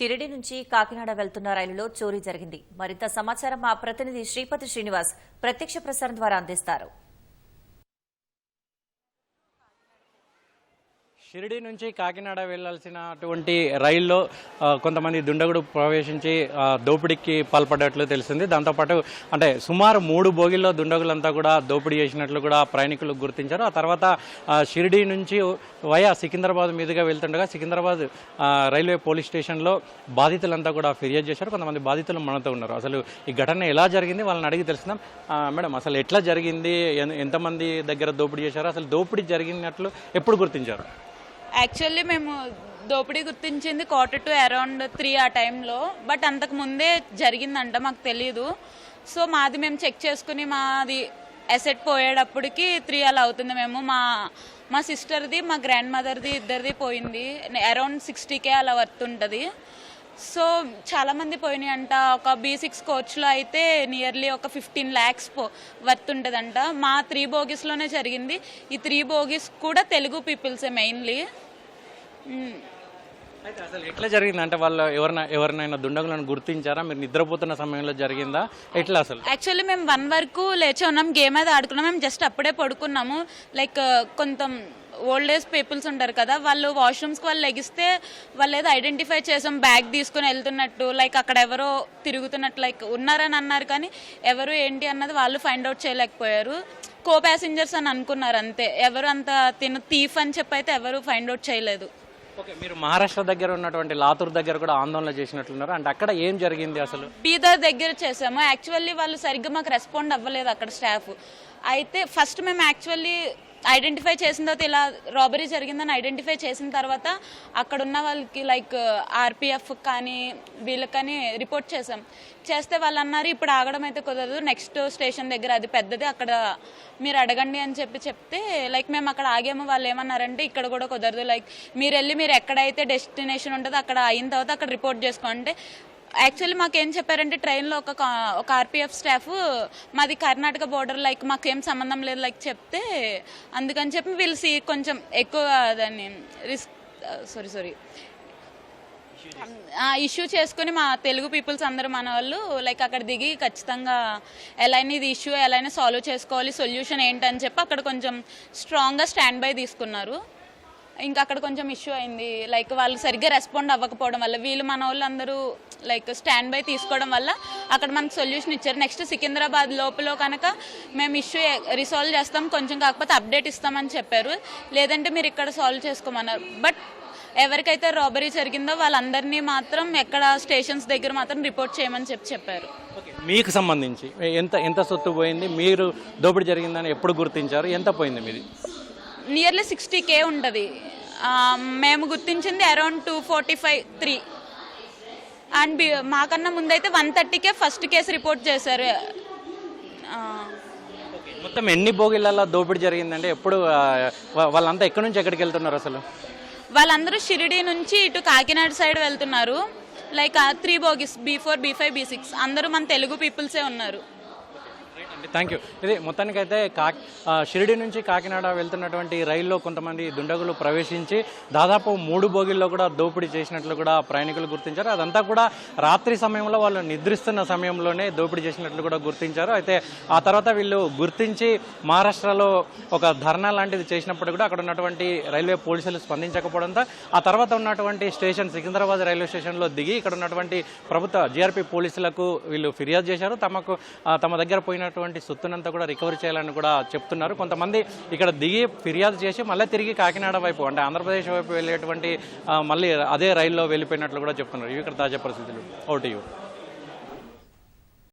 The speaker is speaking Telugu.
షిరిడి నుంచి కాకినాడ వెళ్తున్న రైలులో చోరీ జరిగింది. మరింత సమాచారం మా ప్రతినిధి శ్రీపతి శ్రీనివాస్ ప్రత్యక్ష ప్రసారం ద్వారా అందిస్తారు. షిరిడి నుంచి కాకినాడ వెళ్ళాల్సినటువంటి రైల్లో కొంతమంది దుండగుడు ప్రవేశించి దోపిడీకి పాల్పడ్డట్లు తెలిసింది. దాంతోపాటు అంటే సుమారు మూడు బోగిల్లో దుండగులంతా కూడా దోపిడీ చేసినట్లు కూడా ప్రయాణికులు గుర్తించారు. ఆ తర్వాత షిరిడి నుంచి వయా సికింద్రాబాద్ మీదుగా వెళ్తుండగా సికింద్రాబాద్ రైల్వే పోలీస్ స్టేషన్లో బాధితులంతా కూడా ఫిర్యాదు చేశారు. కొంతమంది బాధితులు మనతో ఉన్నారు. అసలు ఈ ఘటన ఎలా జరిగింది? వాళ్ళని అడిగి తెలుసుకుందాం. మేడం అసలు ఎట్లా జరిగింది? ఎంతమంది దగ్గర దోపిడీ చేశారు? అసలు దోపిడీ జరిగినట్లు ఎప్పుడు గుర్తించారు? యాక్చువల్లీ మేము దోపిడీ గుర్తించింది క్వార్టర్ టు అరౌండ్ త్రీ ఆ టైంలో బట్ అంతకు ముందే జరిగిందంట మాకు తెలియదు సో మాది మేము చెక్ చేసుకుని మాది అసెట్ పోయేటప్పటికి త్రీ అలా అవుతుంది మేము. మా మా సిస్టర్ది మా గ్రాండ్ మదర్ది ఇద్దరిది పోయింది. అరౌండ్ సిక్స్టీకే అలా వర్త్ ఉంటుంది సో చాలా మంది పోయినాయి అంట ఒక బీ సిక్స్ కోచ్లో అయితే నియర్లీ ఒక ఫిఫ్టీన్ ల్యాక్స్ పో వర్త్ ఉంటుందంట. మా త్రీ బోగీస్లోనే జరిగింది. ఈ త్రీ బోగీస్ కూడా తెలుగు పీపుల్సే మెయిన్లీ అయితే అసలు ఎట్లా జరిగింది? అంటే వాళ్ళు ఎవరిన ఎవరినైనా దుండగులను గుర్తించారా? మీరు నిద్రపోతున్న సమయంలో జరిగిందా? ఎట్లా అసలు? యాక్చువల్లీ మేము వన్ వరకు లేచి ఉన్నాం. గేమ్ అయితే ఆడుకున్నాం. మేము జస్ట్ అప్పుడే పడుకున్నాము. లైక్ కొంత ఓల్డ్ ఏజ్ పీపుల్స్ ఉంటారు కదా వాళ్ళు వాష్రూమ్స్కి వాళ్ళు లెగిస్తే వాళ్ళు ఏదో ఐడెంటిఫై చేసాం బ్యాగ్ తీసుకుని వెళ్తున్నట్టు లైక్ అక్కడ ఎవరో తిరుగుతున్నట్టు లైక్ ఉన్నారని అన్నారు కానీ ఎవరు ఏంటి అన్నది వాళ్ళు ఫైండ్ అవుట్ చేయలేకపోయారు. కో ప్యాసింజర్స్ అని అనుకున్నారు అంతే. ఎవరు అంత తిను థీఫ్ అని చెప్పి అయితే ఎవరు ఫైండ్ అవుట్ చేయలేదు. ఓకే మీరు మహారాష్ట్ర దగ్గర ఉన్నటువంటి లాతూర్ దగ్గర కూడా ఆందోళన చేసినట్లున్నారు. అంటే అక్కడ ఏం జరిగింది అసలు? బీదర్ దగ్గర చేసాము. యాక్చువల్లీ వాళ్ళు సరిగ్గా మాకు రెస్పాండ్ అవ్వలేదు అక్కడ స్టాఫ్ అయితే ఫస్ట్ మేము యాక్చువల్లీ ఐడెంటిఫై చేసిన తర్వాత ఇలా రాబరీ జరిగిందని ఐడెంటిఫై చేసిన తర్వాత అక్కడ ఉన్న వాళ్ళకి లైక్ ఆర్పిఎఫ్ కానీ వీళ్ళకి కానీ రిపోర్ట్ చేసాం చేస్తే వాళ్ళు అన్నారు ఇప్పుడు ఆగడం అయితే కుదరదు. నెక్స్ట్ స్టేషన్ దగ్గర అది పెద్దది. అక్కడ మీరు అడగండి అని చెప్పి చెప్తే లైక్ మేము అక్కడ ఆగాము. వాళ్ళు ఏమన్నారంటే ఇక్కడ కూడా కుదరదు. లైక్ మీరు వెళ్ళి మీరు ఎక్కడైతే డెస్టినేషన్ ఉంటుందో అక్కడ అయిన తర్వాత అక్కడ రిపోర్ట్ చేసుకోండి యాక్చువల్లీ మాకేం చెప్పారంటే ట్రైన్లో ఒక ఒక ఆర్పిఎఫ్ స్టాఫ్ మాది కర్ణాటక బోర్డర్ లైక్ మాకేం సంబంధం లేదు లైక్ చెప్తే అందుకని చెప్పి వీళ్ళు సీ కొంచెం ఎక్కువ దాన్ని రిస్క్ సారీ సారీ ఇష్యూ చేసుకుని మా తెలుగు పీపుల్స్ అందరూ మన వాళ్ళు లైక్ అక్కడ దిగి ఖచ్చితంగా ఎలా అయినా ఇది ఇష్యూ ఎలా అయినా సాల్వ్ చేసుకోవాలి సొల్యూషన్ ఏంటని చెప్పి అక్కడ కొంచెం స్ట్రాంగ్గా స్టాండ్ బై తీసుకున్నారు. ఇంకా అక్కడ కొంచెం ఇష్యూ అయింది. లైక్ వాళ్ళు సరిగ్గా రెస్పాండ్ అవ్వకపోవడం వల్ల వీళ్ళు మన వాళ్ళందరూ లైక్ స్టాండ్ బై తీసుకోవడం వల్ల అక్కడ మనకు సొల్యూషన్ ఇచ్చారు. నెక్స్ట్ సికింద్రాబాద్ లోపల కనుక మేము ఇష్యూ రిసాల్వ్ చేస్తాం. కొంచెం కాకపోతే అప్డేట్ ఇస్తామని చెప్పారు. లేదంటే మీరు ఇక్కడ సాల్వ్ చేసుకోమన్నారు. బట్ ఎవరికైతే రాబరీ జరిగిందో వాళ్ళందరినీ మాత్రం ఎక్కడ స్టేషన్స్ దగ్గర మాత్రం రిపోర్ట్ చేయమని చెప్పి చెప్పారు. మీకు సంబంధించి ఎంత ఎంత సొత్తు పోయింది? మీరు దోపిడీ జరిగిందని ఎప్పుడు గుర్తించారు? ఎంత పోయింది మీది? నియర్లీ సిక్స్టీ కే ఉంటుంది. మేము గుర్తించింది around two forty five three and B మాకన్నా ముందైతే వన్ థర్టీకే ఫస్ట్ కేసు రిపోర్ట్ చేశారు. మొత్తం ఎన్ని బోగిళ్ళల్లో దోపిడీ జరిగిందంటే ఎప్పుడు వాళ్ళంతా ఎక్కడి నుంచి ఎక్కడికి వెళ్తున్నారు అసలు? వాళ్ళందరూ షిరిడి నుంచి ఇటు కాకినాడ సైడ్ వెళ్తున్నారు. Like three bogies B four B five B six అందరూ మన తెలుగు పీపుల్సే ఉన్నారు. థ్యాంక్ యూ ఇది మొత్తానికైతే కా షిరిడి నుంచి కాకినాడ వెళ్తున్నటువంటి రైల్లో కొంతమంది దుండగులు ప్రవేశించి దాదాపు మూడు బోగిల్లో కూడా దోపిడీ చేసినట్లు కూడా ప్రయాణికులు గుర్తించారు. అదంతా కూడా రాత్రి సమయంలో వాళ్ళు నిద్రిస్తున్న సమయంలోనే దోపిడీ చేసినట్లు కూడా గుర్తించారు. అయితే ఆ తర్వాత వీళ్ళు గుర్తించి మహారాష్ట్రలో ఒక ధర్నా లాంటిది చేసినప్పుడు కూడా అక్కడ ఉన్నటువంటి రైల్వే పోలీసులు స్పందించకపోవడంతో ఆ తర్వాత ఉన్నటువంటి స్టేషన్ సికింద్రాబాద్ రైల్వే స్టేషన్లో దిగి ఇక్కడ ఉన్నటువంటి ప్రభుత్వ జీఆర్పీ పోలీసులకు వీళ్ళు ఫిర్యాదు చేశారు. తమకు తమ దగ్గర పోయినటువంటి సొత్తునంతా కూడా రికవరీ చేయాలని కూడా చెప్తున్నారు. కొంతమంది ఇక్కడ దిగి ఫిర్యాదు చేసి మళ్ళీ తిరిగి కాకినాడ వైపు అంటే ఆంధ్రప్రదేశ్ వైపు వెళ్ళేటువంటి మళ్ళీ అదే రైల్లో వెళ్ళిపోయినట్లు కూడా చెప్తున్నారు. ఇవి ఇక్కడ తాజా పరిస్థితులు. ఓటీయూ